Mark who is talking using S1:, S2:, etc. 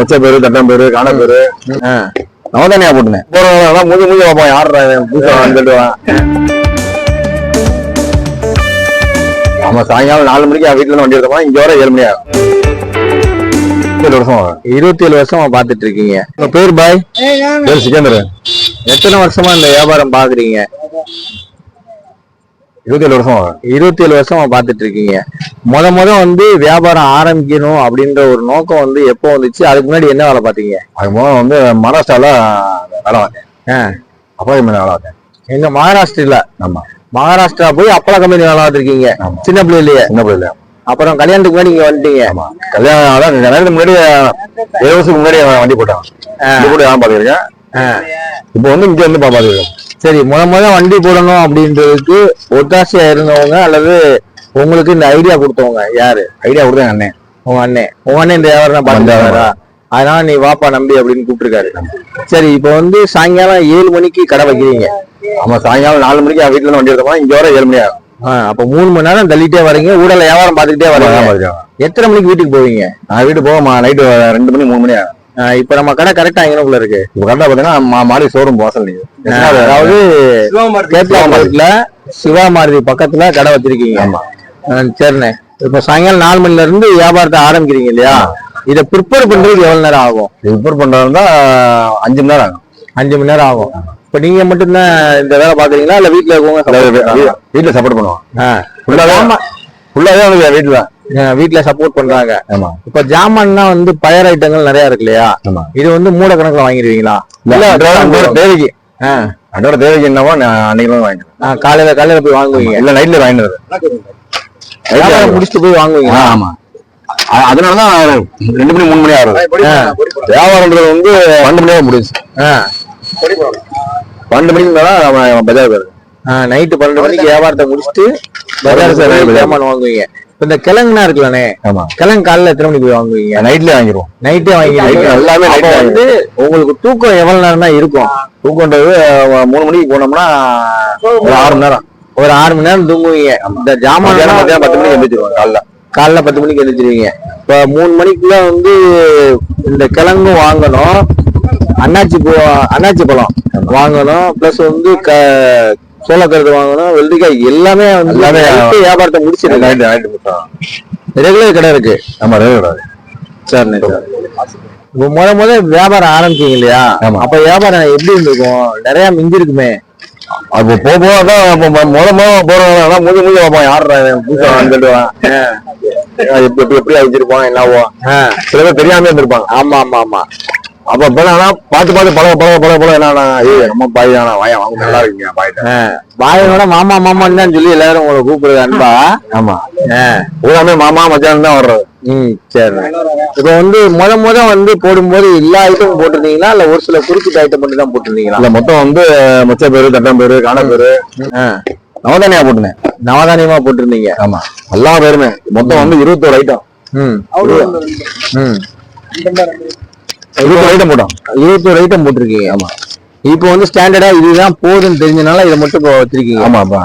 S1: மொச்ச பேரு தட்டம் பேரு காண பேரு நவதானியா போட்டுனேன் போறவங்க மூஞ்சி மூஞ்சி பார்ப்போம். புதுசா வரான்னு சொல்லுவான் ஆமா சாயங்காலம் நாலு மணிக்கு வீட்டுல இருந்து வண்டி எடுத்தோமா இங்க வர ஏழு மணி ஆகும்.
S2: இருபத்தி ஏழு வருஷமா பாத்துட்டு இருக்கீங்க. உங்க பேர் பாய்?
S1: பேர் சிக்கந்தர்
S2: எத்தனை வருஷமா இந்த வியாபாரம் பாக்குறீங்க
S1: இருபத்தி ஏழு வருஷம்?
S2: இருபத்தி ஏழு வருஷமா பாத்துட்டு இருக்கீங்க முத முத வந்து வியாபாரம் ஆரம்பிக்கணும் அப்படின்ற ஒரு நோக்கம் வந்து எப்போ வந்துச்சு? அதுக்கு முன்னாடி என்ன வேலை பாத்தீங்க
S1: அது மூலம் வந்து மகாராஷ்டிரால வேலை பார்த்தேன்.
S2: ஆ.
S1: அப்பா கம்பெனி வேலை பார்த்தேன்.
S2: எங்க மகாராஷ்டிரில?
S1: ஆமா.
S2: மகாராஷ்டிரா போய் அப்பள கம்பெனி வேலை பார்த்திருக்கீங்க. சின்ன பிள்ளையிலேயே.
S1: சின்ன பிள்ளைல
S2: அப்புறம் கல்யாணத்துக்கு முன்னாடி இங்க வந்துட்டீங்க.
S1: கல்யாணம் அதான் கல்யாணத்துக்கு முன்னாடி ஏழு வருஷத்துக்கு முன்னாடி வண்டி போட்டான். பாத்துருக்கேன்
S2: ஆ.
S1: இப்போ வந்து இங்க வந்து பாத்துருக்கேன்
S2: சரி முத முத வண்டி போடணும் அப்படின்றதுக்கு ஒத்தாசையா இருந்தவங்க அல்லது உங்களுக்கு இந்த ஐடியா கொடுத்தவங்க யாரு?
S1: ஐடியா கொடுத்தேன் அண்ணன்.
S2: உங்க அண்ணன். உங்க அண்ணன் இந்த வியாபாரம் தான் பார்த்துருக்காரா அதனால நீ வாப்பா நம்பி அப்படின்னு கூப்பிட்டுருக்காரு. சரி இப்போ வந்து சாயங்காலம் ஏழு மணிக்கு கடை வைக்கிறீங்க.
S1: ஆமா சாயங்காலம் நாலு மணிக்கு வீட்டுல இருந்து வண்டி எடுத்தோமா இங்க வர ஏழு மணி ஆகும்.
S2: அப்ப மூணு மணி நேரம் தள்ளிட்டே வரீங்க. ஊடல வியாபாரம் பார்த்துக்கிட்டே வரீங்க. எத்தனை மணிக்கு வீட்டுக்கு போவீங்க?
S1: நான் வீட்டு போக நைட்டு ரெண்டு மணி மூணு மணி ஆகும்.
S2: இப்ப நம்ம கடை கரெக்டா எங்கனக்குள்ள இருக்கு.
S1: இப்போ கரெக்டா பாத்தீங்கன்னா மாடி ஷோரூம் வாசல் நீங்க
S2: அதாவது கேட்லாமார்ட்ல சிவா மாருதி பக்கத்துல கடை வச்சிருக்கீங்க. சரிண்ணே. இப்ப சாயங்காலம் நாலு மணில இருந்து வியாபாரத்தை ஆரம்பிக்கிறீங்க இல்லையா? இதை ப்ரிப்பேர் பண்றதுக்கு எவ்வளவு நேரம் ஆகும்?
S1: ரிப்பேர் பண்றதா அஞ்சு மணி நேரம் ஆகும்.
S2: அஞ்சு மணி நேரம் ஆகும். இப்ப நீங்க மட்டும்தான் இந்த வேலை பாக்குறீங்களா? இல்ல வீட்டுல இருக்கவங்க?
S1: வீட்டுல சப்போர்ட் பண்ணுவோம் ஃபுல்லாவே வீட்டுல
S2: வீட்டுல சப்போர்ட் பண்றாங்க.
S1: ஆமா.
S2: இப்ப ஜாமான்னா வந்து பயர் ஐட்டங்கள் நிறைய இருக்கு இல்லையா?
S1: ஆமா.
S2: இது வந்து மூட கணக்குல வாங்கிடுவீங்களா?
S1: இல்ல தேவைக்கு. அன்றோட தேவைக்கு என்னவோ நான் அன்னைக்கு
S2: ஆ, காலையில காலையில போய் வாங்குவீங்க.
S1: இல்ல நைட்ல வாங்கிட்டு வருது
S2: வியாபாரம் முடிச்சுட்டு போய் வாங்குவீங்க
S1: ஆமா. அதனாலதான் ரெண்டு மணி மூணு மணி ஆகுது. வியாபாரம்ன்றது வந்து பன்னெண்டு மணியாக முடிஞ்சு பன்னெண்டு மணிக்கு மேல பஜார் போயிருது
S2: நைட்டு பன்னெண்டு மணிக்கு வியாபாரத்தை முடிச்சுட்டு பஜார் சார் ஜாமான் வாங்குவீங்க. இப்ப இந்த கிழங்குனா இருக்குல்லண்ணே
S1: ஆமா.
S2: கிழங்கு காலையில எத்தனை மணிக்கு போய் வாங்குவீங்க?
S1: நைட்லயே வாங்கிடுவோம்
S2: நைட்டே
S1: Night எல்லாமே
S2: வந்து உங்களுக்கு தூக்கம் எவ்வளவு நேரம் தான் இருக்கும்?
S1: தூக்கன்றது அஹ், மூணு மணிக்கு போனோம்னா ஒரு ஆறு மணி நேரம்.
S2: ஒரு ஆறு மணி நேரம் தூங்குவீங்க. இந்த ஜாமான்
S1: மத்தியானம் பத்து மணிக்கு எந்திரிச்சிருவோம் காலைல.
S2: காலைல பத்து மணிக்கு எழுந்திருவீங்க இப்ப மூணு மணிக்குள்ள வந்து இந்த கிழங்கும் வாங்கணும். அன்னாச்சி பூ அன்னாச்சி பழம் வாங்கணும். பிளஸ் வந்து க சோளக்கருது வாங்கணும் வெள்ளரிக்காய் எல்லாமே வந்து வியாபாரத்தை
S1: முட்டோம்
S2: ரெகுலர் கடை இருக்கு.
S1: ஆமா
S2: சரிண்ணே இப்போ முத முத வியாபாரம் ஆரம்பிச்சீங்க இல்லையா. அப்ப வியாபாரம் எப்படி இருந்திருக்கும்? நிறைய மிஞ்சி இருக்குமே
S1: அப்போ போக தான் முத முத போறவங்க மூஞ்சி மூஞ்சி பார்ப்போம் யாருடா இவன். புதுசா வரான்னு சொல்லுவான் எப்படி எப்படி வச்சிருப்பான் என்னவோ. சில பேர் தெரியாம இருந்திருப்பாங்க.
S2: ஆமா ஆமா ஆமா.
S1: அப்ப இப்ப ஆனா பார்த்து பார்த்து பழக பழக பழக பழக என்னன்னா ஏய் நம்ம பாய் தானா வாயா வாங்க நல்லா இருக்கீங்க பாய்ட்ட
S2: பாயோட மாமா மாமான்னு தான் சொல்லி எல்லாரும் உங்களை கூப்பிடுறது அன்பா?
S1: ஆமா. பூராமே மாமா மச்சான் தான் வர்றது.
S2: ம் சரி. இப்ப வந்து முத முத வந்து போடும்போது எல்லா ஐட்டமும் போட்டிருந்தீங்களா? இல்ல ஒரு சில குறிப்பிட்ட ஐட்டம் மட்டும் தான் போட்டிருந்தீங்களா?
S1: இல்ல மொத்தம் வந்து மொச்ச பேரு தட்டம் பேரு காண பேரு.
S2: ஆ,
S1: நவதானியா போட்டுனேன்.
S2: நவதானியமா போட்டிருந்தீங்க.
S1: ஆமா. எல்லா பேருமே. மொத்தம் வந்து இருபத்தோரு ஐட்டம்
S2: ம். ம்.
S1: இருபத்தோரு ஐட்டம் போட்டோம்.
S2: இருபத்தொரு ஐட்டம் போட்டிருக்கீங்க. ஆமா. இப்போ வந்து ஸ்டாண்டர்டா இதுதான் போதுன்னு தெரிஞ்சனால இதை மட்டும் வச்சிருக்கீங்க.
S1: ஆமா அப்பா